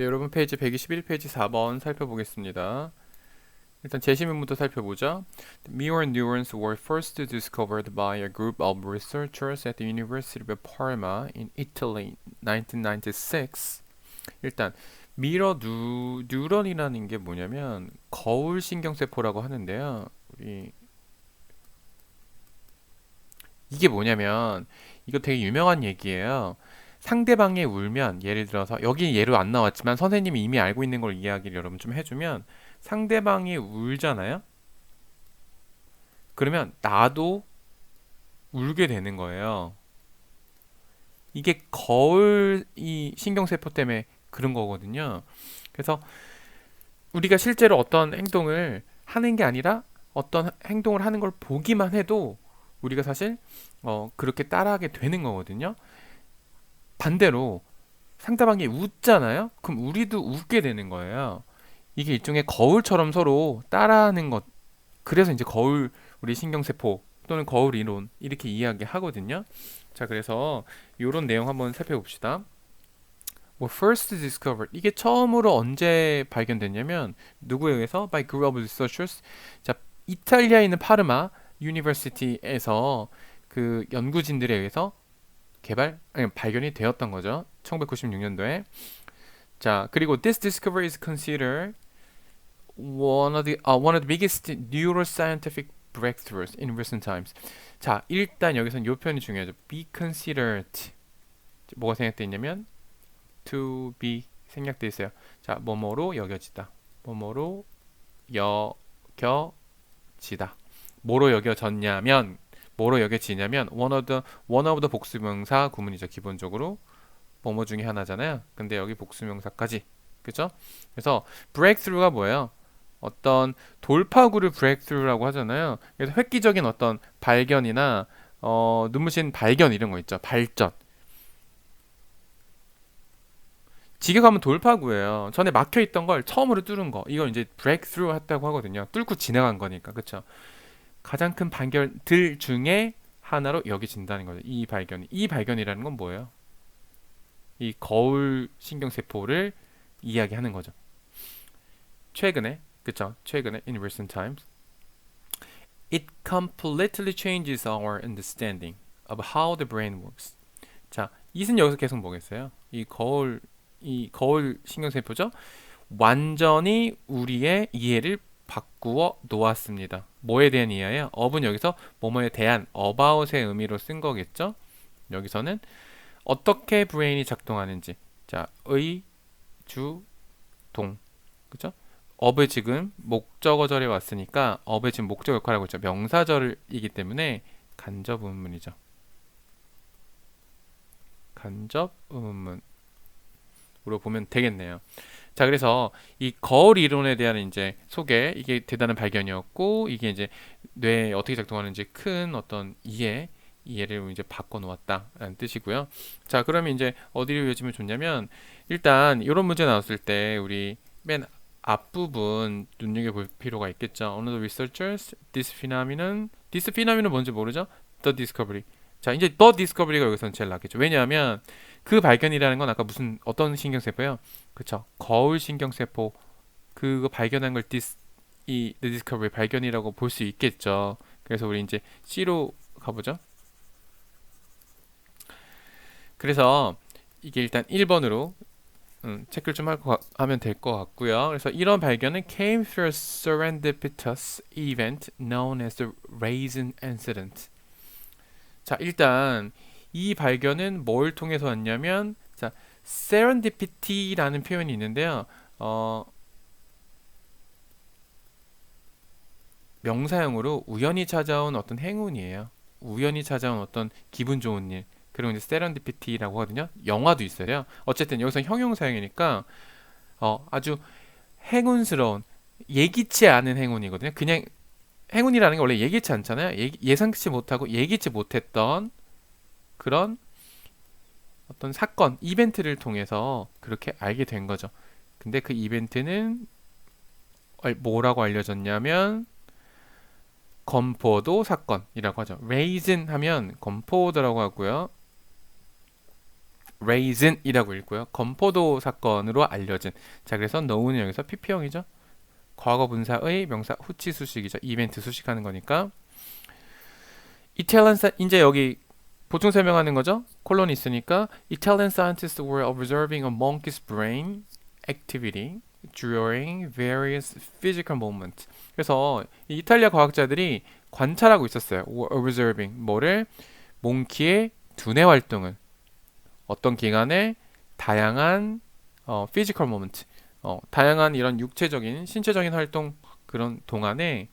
네, 여러분 페이지 121페이지 4번 살펴보겠습니다. 일단 제시문부터 살펴보죠. Mirror neurons were first discovered by a group of researchers at the University of Parma in Italy 1996. 일단 미러 뉴, 뉴런이라는 게 뭐냐면 거울 신경세포라고 하는데요. 우리 이게 뭐냐면 이거 되게 유명한 얘기예요. 상대방이 울면 예를 들어서 여기 예로 안 나왔지만 선생님이 이미 알고 있는 걸 이야기를 여러분 좀 해주면 상대방이 울잖아요. 그러면 나도 울게 되는 거예요. 이게 거울 이 신경세포 때문에 그런 거거든요. 그래서 우리가 실제로 어떤 행동을 하는 게 아니라 어떤 행동을 하는 걸 보기만 해도 우리가 사실 어, 그렇게 따라하게 되는 거거든요. 반대로 상대방이 웃잖아요. 그럼 우리도 웃게 되는 거예요. 이게 일종의 거울처럼 서로 따라하는 것. 그래서 이제 거울 우리 신경세포 또는 거울 이론 이렇게 이야기하거든요. 자, 그래서 이런 내용 한번 살펴봅시다. were first discovered. 이게 처음으로 언제 발견됐냐면 누구에 의해서 by group of researchers. 자, 이탈리아에 있는 파르마 유니버시티에서 그 연구진들에 의해서 개발 아니 발견이 되었던 거죠. 1996년도에. 자, 그리고 this discovery is considered one of the uh, one of the biggest neuroscientific breakthroughs in recent times. 자, 일단 여기서는 요 표현이 중요하죠. be considered. 뭐가 생략돼 있냐면 to be 생략돼 있어요. 자, 뭐뭐로 여겨지다. 뭐뭐로 여겨지다. 뭐로 여겨졌냐면 뭐로 여겨지냐면 one of the one of the 복수명사 구문이죠. 기본적으로 뭐뭐 중에 하나잖아요. 근데 여기 복수명사까지 그죠? 그래서 breakthrough가 뭐예요? 어떤 돌파구를 breakthrough라고 하잖아요. 그래서 획기적인 어떤 발견이나 어, 눈부신 발견 이런 거 있죠. 발전. 직역하면 돌파구예요. 전에 막혀 있던 걸 처음으로 뚫은 거. 이걸 이제 breakthrough 했다고 하거든요. 뚫고 지나간 거니까. 그렇죠? 가장 큰 발견들 중에 하나로 여겨진다는 거죠. 이 발견이. 이 발견이라는 건 뭐예요? 이 거울 신경세포를 이야기하는 거죠. 최근에, 그쵸? 최근에, in recent times, it completely changes our understanding of how the brain works. 자, 이은 여기서 계속 뭐겠어요? 이 거울, 이 거울 신경세포죠? 완전히 우리의 이해를 바꾸어 놓았습니다. 뭐에 대한 이해예요? 업은 여기서 뭐뭐에 대한 about의 의미로 쓴 거겠죠? 여기서는 어떻게 브레인이 작동하는지 자, 의, 주, 동 그죠? 업의 지금 목적어절에 왔으니까 업의 지금 목적 역할을 하고 있죠. 명사절이기 때문에 간접 의문문이죠. 간접 의문문으로 보면 되겠네요. 자, 그래서 이 거울 이론에 대한 이제 소개, 이게 대단한 발견이었고, 이게 이제 뇌에 어떻게 작동하는지 큰 어떤 이해, 이해를 이제 바꿔놓았다라는 뜻이고요. 자, 그러면 이제 어디로 이어지면 좋냐면, 일단 이런 문제 나왔을 때 우리 맨 앞부분 눈여겨볼 필요가 있겠죠. One of the researchers, this phenomenon, this phenomenon 뭔지 모르죠? The discovery. 자, 이제 the discovery가 여기서는 제일 낫겠죠. 왜냐하면 그 발견이라는 건 아까 무슨 어떤 신경세포예요? 그쵸? 거울 신경세포 그거 발견한 걸 dis 이 discovery 발견이라고 볼 수 있겠죠. 그래서 우리 이제 C로 가보죠. 그래서 이게 일단 1번으로 음, 체크를 좀 하고 하면 될 것 같고요. 그래서 이런 발견은 came through a serendipitous event known as the raisin incident. 자, 일단 이 발견은 뭘 통해서 왔냐면 자, serendipity라는 표현이 있는데요. 어, 명사형으로 우연히 찾아온 어떤 행운이에요. 우연히 찾아온 어떤 기분 좋은 일. 그리고 이제 세렌디피티라고 하거든요. 영화도 있어요. 어쨌든 여기서 형용사형이니까 어, 아주 행운스러운 예기치 않은 행운이거든요. 그냥 행운이라는 게 원래 예기치 않잖아요. 예, 상치 못하고 예기치 못했던 그런 어떤 사건, 이벤트를 통해서 그렇게 알게 된 거죠. 근데 그 이벤트는 뭐라고 알려졌냐면 건포도 사건이라고 하죠. 레이즌 하면 건포도라고 하고요. raisin이라고 읽고요. 건포도 사건으로 알려진. 자, 그래서 know는 여기서 PP형이죠. 과거 분사의 명사 후치 수식이죠. 이벤트 수식하는 거니까. Sci- 이제 여기 보충 설명하는 거죠. 콜론이 있으니까 Italian scientists were observing a monkey's brain activity during various physical moments. 그래서 이 이탈리아 과학자들이 관찰하고 있었어요. observing 뭐를 몽키의 두뇌 활동을 어떤 기간에 다양한 어, physical moment, 어, 다양한 이런 육체적인 신체적인 활동 그런 동안에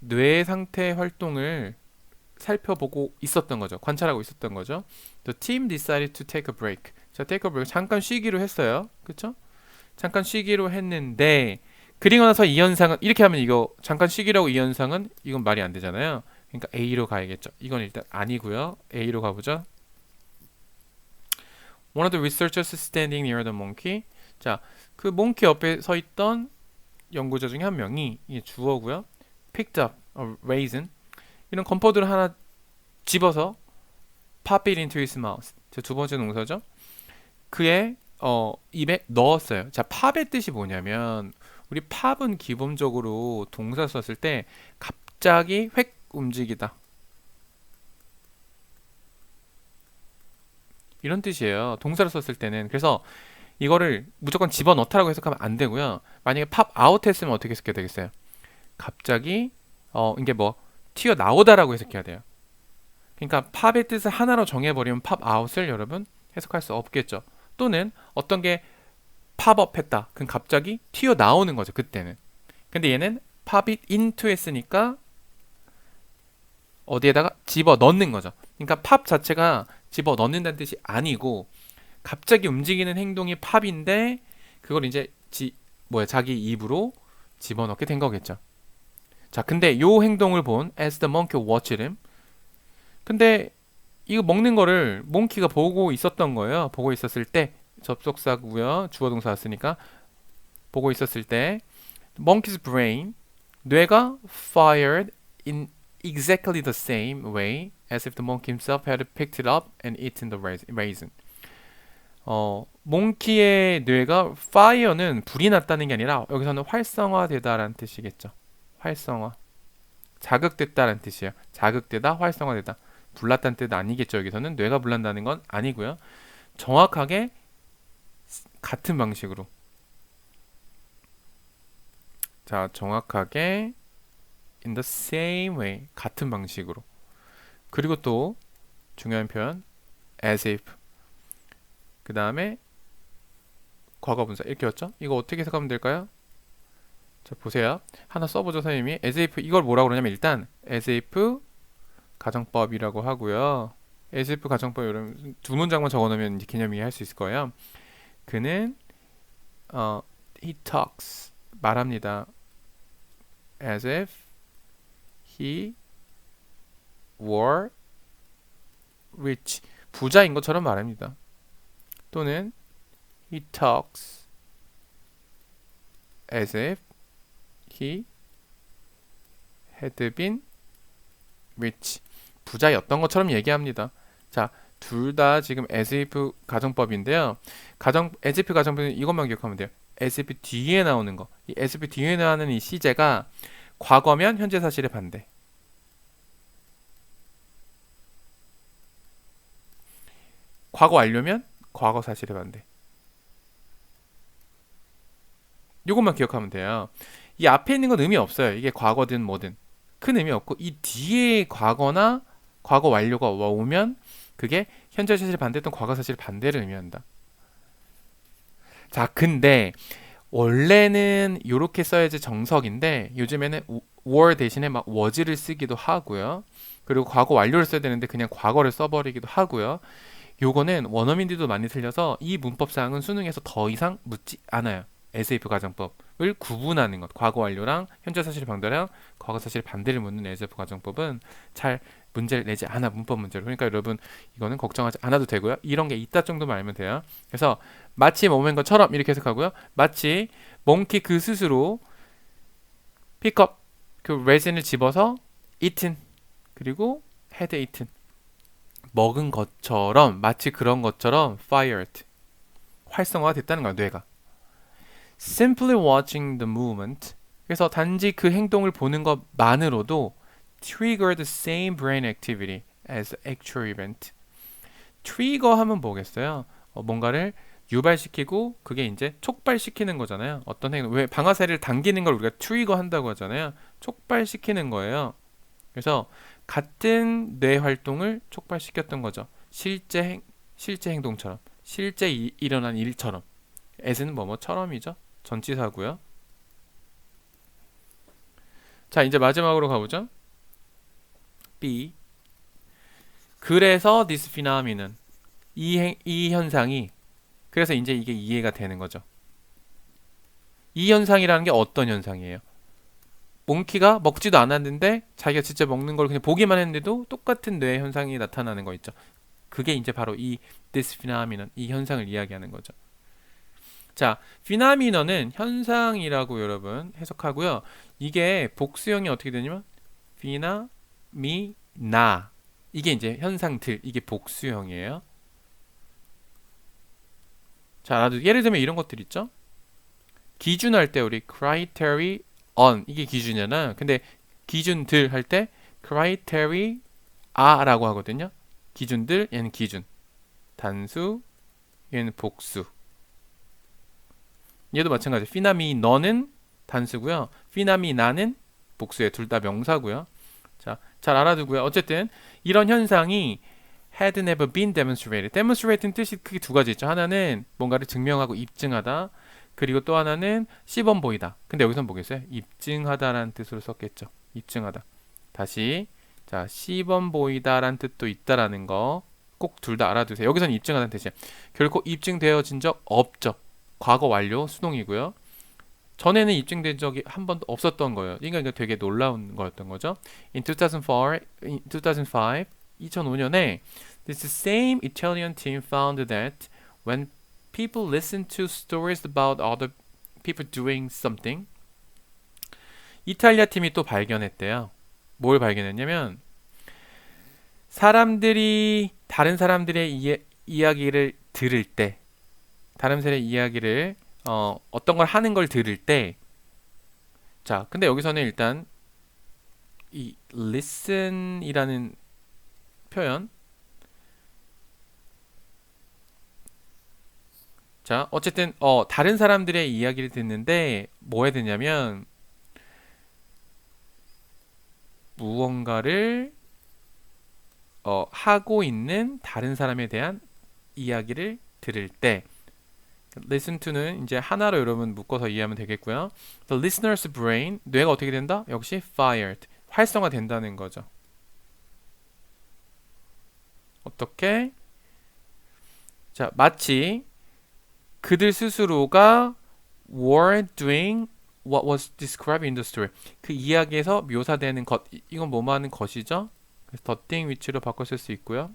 뇌 상태 활동을 살펴보고 있었던 거죠. 관찰하고 있었던 거죠. The team decided to take a break. 자, take a break. 잠깐 쉬기로 했어요. 그쵸? 잠깐 쉬기로 했는데 그리고 나서 이 현상은 이렇게 하면 이거 잠깐 쉬기라고 이 현상은 이건 말이 안 되잖아요. 그러니까 A로 가야겠죠. 이건 일단 아니고요. A로 가보죠. One of the researchers standing near the monkey. 자, 그 몽키 옆에 서 있던 연구자 중에 한 명이 이게 주어고요. picked up a raisin. 이런 건포도를 하나 집어서 pop it into his mouth. 제두 번째 동사죠. 그의 어, 입에 넣었어요. 자, 팝의 뜻이 뭐냐면 우리 팝은 기본적으로 동사 썼을 때 갑자기 획 움직이다. 이런 뜻이에요. 동사를 썼을 때는. 그래서 이거를 무조건 집어넣다라고 해석하면 안 되고요. 만약에 팝 아웃 했으면 어떻게 해석해야 되겠어요? 갑자기 어 이게 뭐 튀어 나오다라고 해석해야 돼요. 그러니까 팝의 뜻을 하나로 정해버리면 팝 아웃을 여러분 해석할 수 없겠죠. 또는 어떤 게 팝업 했다. 그럼 갑자기 튀어 나오는 거죠. 그때는. 근데 얘는 팝 it into 했으니까 어디에다가 집어 넣는 거죠. 그러니까 팝 자체가 집어 넣는다는 뜻이 아니고 갑자기 움직이는 행동이 팝인데 그걸 이제 지 뭐야 자기 입으로 집어넣게 된 거겠죠. 자, 근데 요 행동을 본 as the monkey watched him. 근데 이거 먹는 거를 몽키가 보고 있었던 거예요. 보고 있었을 때 접속사고요. 주어 동사 왔으니까 보고 있었을 때 monkey's brain 뇌가 fired in exactly the same way as if the monkey himself had picked it up and eaten the rais- raisin. 어, 몽키의 뇌가 fire는 불이 났다는 게 아니라 여기서는 활성화되다라는 뜻이겠죠. 활성화. 자극됐다라는 뜻이에요. 자극되다, 활성화되다. 불났다는 뜻 아니겠죠. 여기서는 뇌가 불난다는 건 아니고요. 정확하게 같은 방식으로. 자, 정확하게 in the same way 같은 방식으로. 그리고 또 중요한 표현 as if. 그 다음에 과거 분사 이렇게 왔죠? 이거 어떻게 해석하면 될까요? 자 보세요. 하나 써보죠 선생님이 as if 이걸 뭐라고 그러냐면 일단 as if 가정법이라고 하고요. as if 가정법 여러분 두 문장만 적어놓으면 이제 개념 이해할 수 있을 거예요. 그는 어, he talks 말합니다. as if he were rich 부자인 것처럼 말합니다. 또는 he talks as if he had been rich 부자였던 것처럼 얘기합니다. 자, 둘 다 지금 as if 가정법인데요. 가정 as if 가정법은 이것만 기억하면 돼요. as if 뒤에 나오는 거. 이 as if 뒤에 나오는 이 시제가 과거면 현재 사실의 반대. 과거 완료면 과거 사실의 반대. 요것만 기억하면 돼요. 이 앞에 있는 건 의미 없어요. 이게 과거든 뭐든 큰 의미 없고 이 뒤에 과거나 과거 완료가 오면 그게 현재 사실 반대했던 과거 사실 반대를 의미한다. 자, 근데 원래는 이렇게 써야지 정석인데 요즘에는 were 대신에 막 was를 쓰기도 하고요. 그리고 과거 완료를 써야 되는데 그냥 과거를 써버리기도 하고요. 요거는 원어민들도 많이 틀려서 이 문법상은 수능에서 더 이상 묻지 않아요. SF 가정법을 구분하는 것, 과거 완료랑 현재 사실 반대랑 과거 사실 반대를 묻는 SF 가정법은 잘 문제를 내지 않아 문법 문제로. 그러니까 여러분 이거는 걱정하지 않아도 되고요. 이런 게 있다 정도만 알면 돼요. 그래서 마치 뭐인 것처럼 이렇게 해석하고요. 마치 몽키 그 스스로 픽업 그 레진을 집어서 eaten 그리고 had eaten 먹은 것처럼 마치 그런 것처럼 fired 활성화가 됐다는 거야 뇌가 simply watching the movement 그래서 단지 그 행동을 보는 것만으로도 trigger the same brain activity as actual event 트리거 하면 뭐겠어요 어, 뭔가를 유발시키고 그게 이제 촉발시키는 거잖아요 어떤 행동 왜 방아쇠를 당기는 걸 우리가 트리거 한다고 하잖아요 촉발시키는 거예요 그래서 같은 뇌 활동을 촉발시켰던 거죠. 실제 행, 실제 행동처럼, 실제 이, 일어난 일처럼. as는 뭐뭐처럼이죠. 전치사고요. 자, 이제 마지막으로 가보죠. B. 그래서 phenomenon 이, 행, 이 현상이 그래서 이제 이게 이해가 되는 거죠. 이 현상이라는 게 어떤 현상이에요? 몽키가 먹지도 않았는데 자기가 진짜 먹는 걸 그냥 보기만 했는데도 똑같은 뇌 현상이 나타나는 거 있죠. 그게 이제 바로 이 phenomenon 이 현상을 이야기하는 거죠. 자, phenomenon은 현상이라고 여러분 해석하고요. 이게 복수형이 어떻게 되냐면 phenomena 이게 이제 현상들 이게 복수형이에요. 자, 나도 예를 들면 이런 것들 있죠. 기준할 때 우리 criteria on 이게 기준이잖아. 근데 기준들 할 때 criteria라고 하거든요. 기준들 얘는 기준. 단수 얘는 복수. 얘도 마찬가지. 피나미 너는 단수고요. 피나미 나는 복수에 둘다 명사고요. 자, 잘 알아두고요. 어쨌든 이런 현상이 had never been demonstrated. demonstrate는 뜻이 크게 두 가지 있죠. 하나는 뭔가를 증명하고 입증하다. 그리고 또 하나는 시범 보이다. 근데 여기선 보겠어요? 입증하다라는 뜻으로 썼겠죠. 입증하다. 다시 자 시범 보이다라는 뜻도 있다라는 거 꼭 둘 다 알아두세요. 여기서는 입증하다는 뜻이에요. 결코 입증되어진 적 없죠. 과거 완료 수동이고요. 전에는 입증된 적이 한 번도 없었던 거예요. 그러니까 이거 되게 놀라운 거였던 거죠. In 2004, in 2005, 2005년에 this same Italian team found that when people listen to stories about other people doing something. 이탈리아 팀이 또 발견했대요. 뭘 발견했냐면 사람들이 다른 사람들의 이야기를 들을 때 다른 사람의 이야기를 어, 어떤 걸 하는 걸 들을 때 자, 근데 여기서는 일단 이 listen이라는 표현. 자, 어쨌든 어 다른 사람들의 이야기를 듣는데 뭐 해야 되냐면 무언가를 어 하고 있는 다른 사람에 대한 이야기를 들을 때 listen to는 이제 하나로 여러분 묶어서 이해하면 되겠고요. The listener's brain 뇌가 어떻게 된다? 역시 fired 활성화 된다는 거죠. 어떻게? 자, 마치 그들 스스로가 were doing what was described in the story. 그 이야기에서 묘사되는 것, 이건 뭐뭐 하는 것이죠? 그래서 the thing 위치로 바꿔 쓸 수 있고요.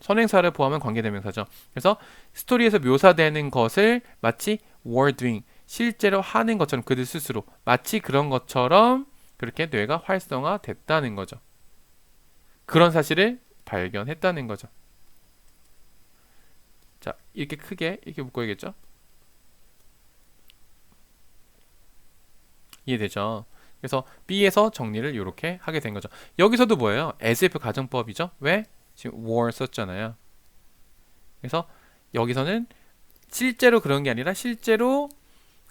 선행사를 포함한 관계대명사죠. 그래서 스토리에서 묘사되는 것을 마치 were doing, 실제로 하는 것처럼 그들 스스로 마치 그런 것처럼 그렇게 뇌가 활성화됐다는 거죠. 그런 사실을 발견했다는 거죠. 자, 이렇게 크게 이렇게 묶어야겠죠? 이해되죠? 그래서 B에서 정리를 이렇게 하게 된 거죠. 여기서도 뭐예요? SF 가정법이죠? 왜? 지금 war 썼잖아요. 그래서 여기서는 실제로 그런 게 아니라 실제로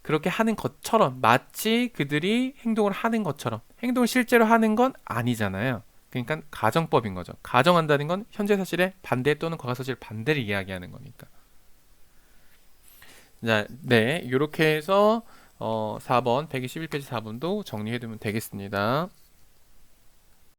그렇게 하는 것처럼 마치 그들이 행동을 하는 것처럼 행동을 실제로 하는 건 아니잖아요. 그러니까 가정법인 거죠. 가정한다는 건 현재 사실의 반대 또는 과거 사실 반대를 이야기하는 거니까. 자, 네, 이렇게 해서 어, 4번 121페이지 4번도 정리해 두면 되겠습니다.